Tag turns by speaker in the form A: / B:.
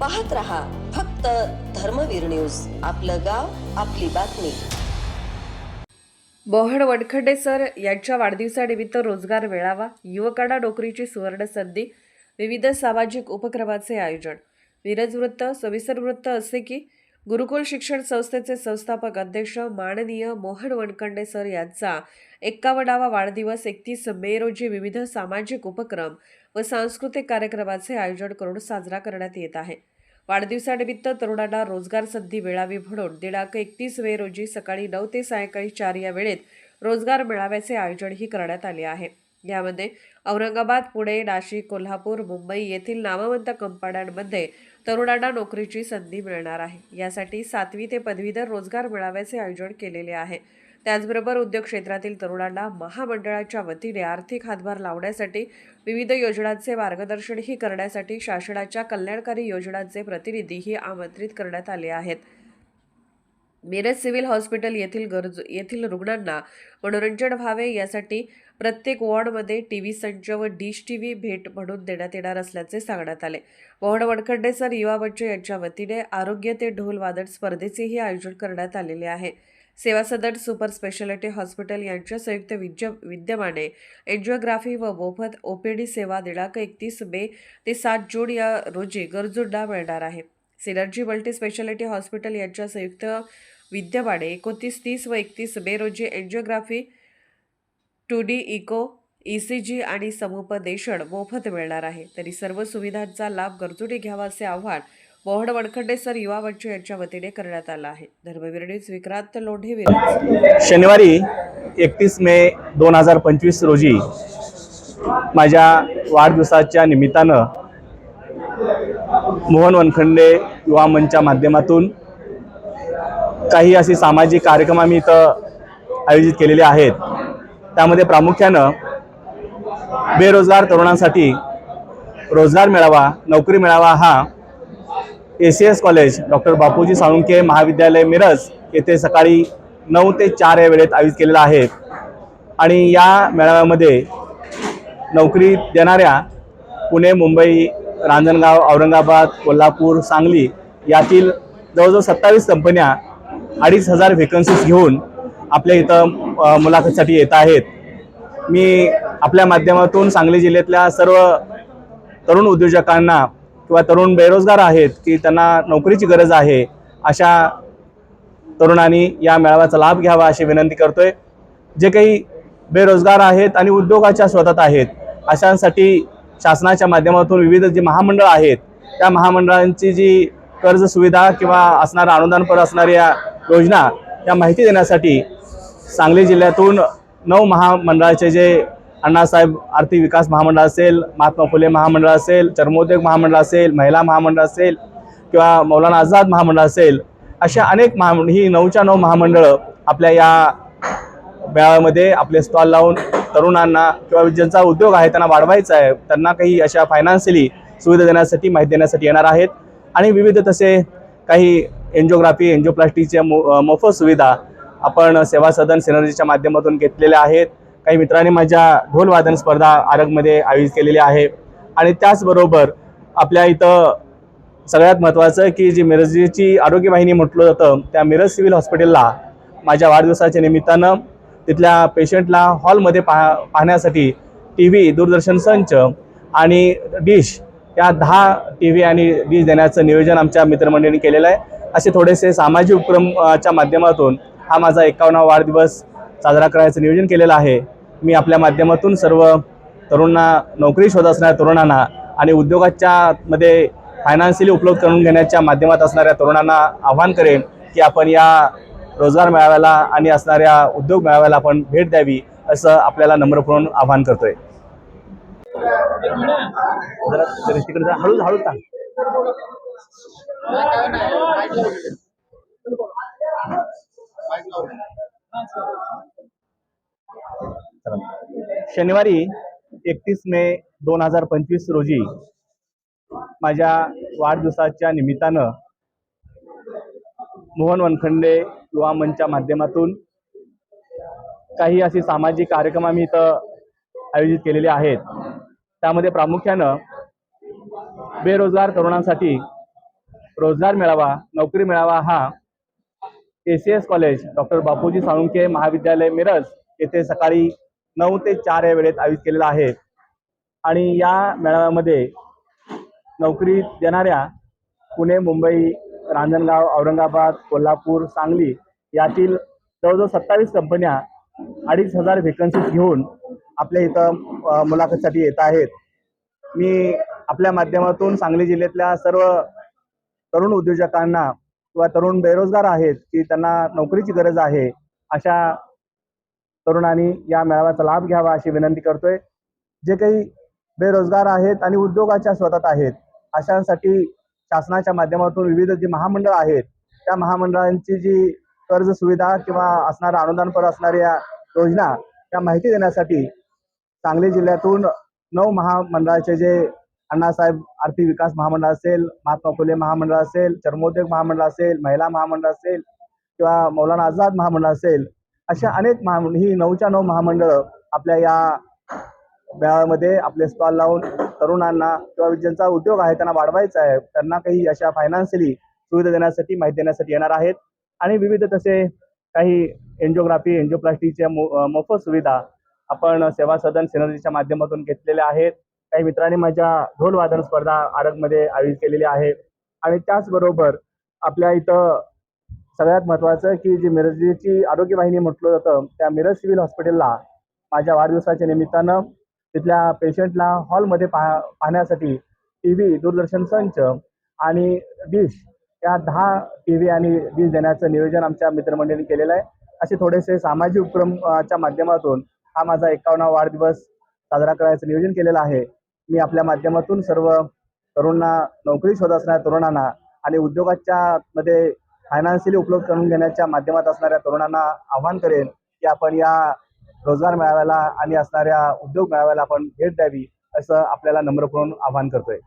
A: पाहत रहा फक्त धर्मवीर न्यूज. आपलं गाव आपली बातमी.
B: बोहड वडखडे सर यांच्या वाढदिवसानिमित्त रोजगार मेळावा युवकांना नोकरीची सुवर्ण संधी विविध सामाजिक उपक्रमाचे आयोजन. विरज वृत्त सविस्तर वृत्त असे की गुरुकुल शिक्षण संस्थेचे संस्थापक अध्यक्ष माननीय मोहन वनखंडे सर यांचा एक्कावडावा वाढदिवस एकतीस मे रोजी विविध सामाजिक उपक्रम व सांस्कृतिक कार्यक्रमाचे आयोजन करून साजरा करण्यात येत आहे. वाढदिवसानिमित्त तरुणांना रोजगार संधी मिळावी म्हणून दिनांक एकतीस मे रोजी सकाळी नऊ ते सायंकाळी चार या वेळेत रोजगार मेळाव्याचे आयोजनही करण्यात आले आहे. यामध्ये औरंगाबाद पुणे नाशिक कोल्हापूर मुंबई येथील नामवंत कंपन्यांमध्ये तरुणांना नोकरीची संधी मिळणार आहे. यासाठी सातवी ते पदवीधर रोजगार मेळाव्याचे आयोजन केलेले आहे. त्याचबरोबर उद्योग क्षेत्रातील तरुणांना महामंडळाच्या वतीने आर्थिक हातभार लावण्यासाठी विविध योजनांचे मार्गदर्शनही करण्यासाठी शासनाच्या कल्याणकारी योजनांचे प्रतिनिधीही आमंत्रित करण्यात आले आहेत. मिरज सिव्हिल हॉस्पिटल येथील गरजू येथील रुग्णांना मनोरंजन व्हावे यासाठी प्रत्येक वॉर्डमध्ये टी व्ही संच व डिश टी व्ही भेट म्हणून देण्यात येणार असल्याचे सांगण्यात आले. मोहन वडखंडे सर युवा मंच यांच्या वतीने आरोग्य ते ढोल वादन स्पर्धेचेही आयोजन करण्यात आलेले आहे. सेवा सदन सुपर स्पेशालिटी हॉस्पिटल यांच्या संयुक्त विद्य विद्यमाने एन्जिओग्राफी व मोफत ओपीडी सेवा दिनांक एकतीस मे ते सात जून या रोजी गरजूंना मिळणार आहे. सिनर्जी मल्टी स्पेशालिटी हॉस्पिटल यांच्या संयुक्त विद्यमाने एकोणतीस तीस व एकतीस मे रोजी angiography two D echo E C G आणि समुपदेशन मोफत मिळणार आहे. तरी सर्व सुविधांचा लाभ गरजूने घ्यावा असे आव्हान बोहड वडखंडे सर युवा बच्चू यांच्या वतीने करण्यात आला आहे. धर्मवीर न्यूज विक्रांत लोढे विराज.
C: शनिवारी एकतीस मे दोन हजार पंचवीस रोजी माझ्या वाढदिवसाच्या निमित्तानं मोहन वनखंडे युवा मंचच्या माध्यमातून काही असे सामाजिक कार्यक्रम आम्ही इथं आयोजित केलेले आहेत. त्यामध्ये प्रामुख्यानं बेरोजगार तरुणांसाठी रोजगार मिळावा नोकरी मिळावा हा A C S college doctor Bapuji Salunke महाविद्यालय मिरज येथे सकाळी नऊ ते चार या वेळेत आयोजित केलेला आहे. आणि या मेळाव्यामध्ये नोकरी देणाऱ्या पुणे मुंबई रांजणगाव औरंगाबाद कोल्हापूर सांगली यातील जवळजवळ सत्तावीस कंपन्या अडीच हजार व्हेकन्सीज घेऊन आपल्या इथं मुलाखतीसाठी येत आहेत. मी आपल्या माध्यमातून सांगली जिल्ह्यातल्या सर्व तरुण उद्योजकांना किंवा तरुण बेरोजगार आहेत की त्यांना नोकरीची गरज आहे अशा तरुणांनी या मेळाव्याचा लाभ घ्यावा अशी विनंती करतोय. जे काही बेरोजगार आहेत आणि उद्योगाच्या शोधात आहेत अशांसाठी शासनाच्या माध्यमातून विविध जी महामंडळ आहेत त्या महामंडळांची जी कर्ज सुविधा किंवा असणारा अनुदानपर असणाऱ्या योजना या माहिती देण्यासाठी सांगली जिल्ह्यातून नऊ महामंडळाचे जे अण्णासाहेब आर्थिक विकास महामंडळ असेल महात्मा फुले महामंडळ असेल चर्मोद्योग महामंडळ असेल महिला महामंडळ असेल किंवा मौलाना आझाद महामंडळ असेल अशा अनेक महा ही नऊच्या नऊ महामंडळं आपल्या या मेळाव्यामध्ये आपले स्टॉल लावून तरुणांना किंवा ज्यांचा उद्योग आहे त्यांना वाढवायचा आहे त्यांना काही अशा फायनान्शियली सुविधा देण्यासाठी माहिती देण्यासाठी येणार आहेत. आणि विविध तसे काही एन्जिओग्राफी एन्जिओप्लास्टीच्या मो मोफत सुविधा आपण सेवा सदन सिनर्जीच्या माध्यमातून घेतलेल्या आहेत. काही मित्रांनी माझ्या ढोल वादन स्पर्धा आरगमध्ये आयोजित केलेली आहे. आणि त्याचबरोबर आपल्या इथं सगळ्यात महत्त्वाचं की जी मिरजची आरोग्य वाहिनी म्हटलं जातं त्या मिरज सिव्हिल हॉस्पिटलला माझ्या वाढदिवसाच्या निमित्तानं तिथल्या पेशंटला हॉलमध्ये पाह पाहण्यासाठी टी व्ही दूरदर्शन संच आणि डिश या दहा टी व्ही आणि डिश देण्याचं नियोजन आमच्या मित्रमंडळींनी केलेलं आहे. असे थोडेसे सामाजिक उपक्रमच्या माध्यमातून हा माझा एकावन्नावा वाढदिवस साजरा करायचं नियोजन केलेलं आहे. मी आपल्या माध्यमातून सर्व तरुणांना नोकरी शोध असणाऱ्या तरुणांना आणि उद्योगाच्या मध्ये फायनान्शियली उपलब्ध करून घेण्याच्या माध्यमात असणाऱ्या तरुणांना आव्हान करेन की आपण या रोजगार मेळाव्याला आणि असणाऱ्या उद्योग मेळाव्याला आपण भेट द्यावी असं आपल्याला नम्रपूर्ण आवाहन करतोय. हळू हळू सांग शनिवारी एकतीस मे दोन हजार पंचवीस रोजी माझ्या वाढदिवसाच्या निमित्तानं मोहन वनखंडे युवा मंचच्या माध्यमातून काही असे सामाजिक कार्यक्रम आम्ही इथं आयोजित केलेले आहेत. त्यामध्ये प्रामुख्यानं बेरोजगार तरुणांसाठी रोजगार मेळावा नोकरी मेळावा हा A C S college doctor Bapuji Salunkhe महाविद्यालय मिरज येथे सकाळी नऊ ते चार या वेळेत आयोजित केलेला आहे. आणि या मेळाव्यामध्ये नोकरी देणाऱ्या पुणे मुंबई रांजणगाव औरंगाबाद कोल्हापूर सांगली यातील जवळजवळ सत्तावीस कंपन्या अडीच हजार व्हेकन्सीज घेऊन आपल्या इथं मुलाखतीसाठी येत आहेत. मी आपल्या माध्यमातून सांगली जिल्ह्यातल्या सर्व तरुण उद्योजकांना किंवा तरुण बेरोजगार आहेत की त्यांना नोकरीची गरज आहे अशा तरुणांनी या मेळाव्याचा लाभ घ्यावा अशी विनंती करतोय. जे काही बेरोजगार आहेत आणि उद्योगाच्या स्वतःत आहेत अशांसाठी शासनाच्या माध्यमातून विविध जी महामंडळ आहेत त्या महामंडळांची जी कर्ज सुविधा किंवा असणाऱ्या अनुदानपर असणाऱ्या योजना त्या माहिती देण्यासाठी सांगली जिल्ह्यातून नऊ महामंडळाचे जे अण्णासाहेब आर्थिक विकास महामंडळ असेल महात्मा फुले महामंडळ असेल चर्मोद्योग महामंडळ असेल महिला महामंडळ असेल किंवा मौलाना आझाद महामंडळ असेल अशा अनेक महा ही नऊच्या नऊ महामंडळं आपल्या या मेळाव्यामध्ये आपले स्टॉल लावून तरुणांना किंवा ज्यांचा उद्योग आहे त्यांना वाढवायचा आहे. त्यांना काही अशा फायनान्शियली सुविधा देण्यासाठी माहिती देण्यासाठी येणार आहेत. आणि विविध तसे काही एन्जिओग्राफी एन्जिओप्लास्टीच्या मोफत सुविधा आपण सेवा सदन सिनर्जीच्या माध्यमातून घेतलेल्या आहेत. काही मित्रांनी माझ्या ढोलवादन स्पर्धा आरगमध्ये आयोजित केलेली आहे. आणि त्याचबरोबर आपल्या इथं सगळ्यात महत्त्वाचं की जी मिरजची आरोग्य वाहिनी म्हटलं जातं त्या मिरज सिव्हिल हॉस्पिटलला माझ्या वाढदिवसाच्या निमित्तानं तिथल्या पेशंटला हॉलमध्ये पाह पाहण्यासाठी टी व्ही दूरदर्शन संच आणि डिश या दहा टी व्ही आणि डिश देण्याचं नियोजन आमच्या मित्रमंडळींनी केलेलं आहे. असे थोडेसे सामाजिक उपक्रमच्या माध्यमातून हा माझा एकावन्ना वाढदिवस साजरा करायचं नियोजन केलेलं आहे. मी आपल्या माध्यमातून सर्व तरुणांना नोकरी शोध असणाऱ्या तरुणांना आणि उद्योगाच्या मध्ये फायनान्शियली उपलब्ध करून घेण्याच्या माध्यमात असणाऱ्या तरुणांना आव्हान करेन की आपण या रोजगार मेळाव्याला आणि असणाऱ्या उद्योग मेळाव्याला आपण भेट द्यावी असं आपल्याला नम्रपूर्ण आवाहन करतोय.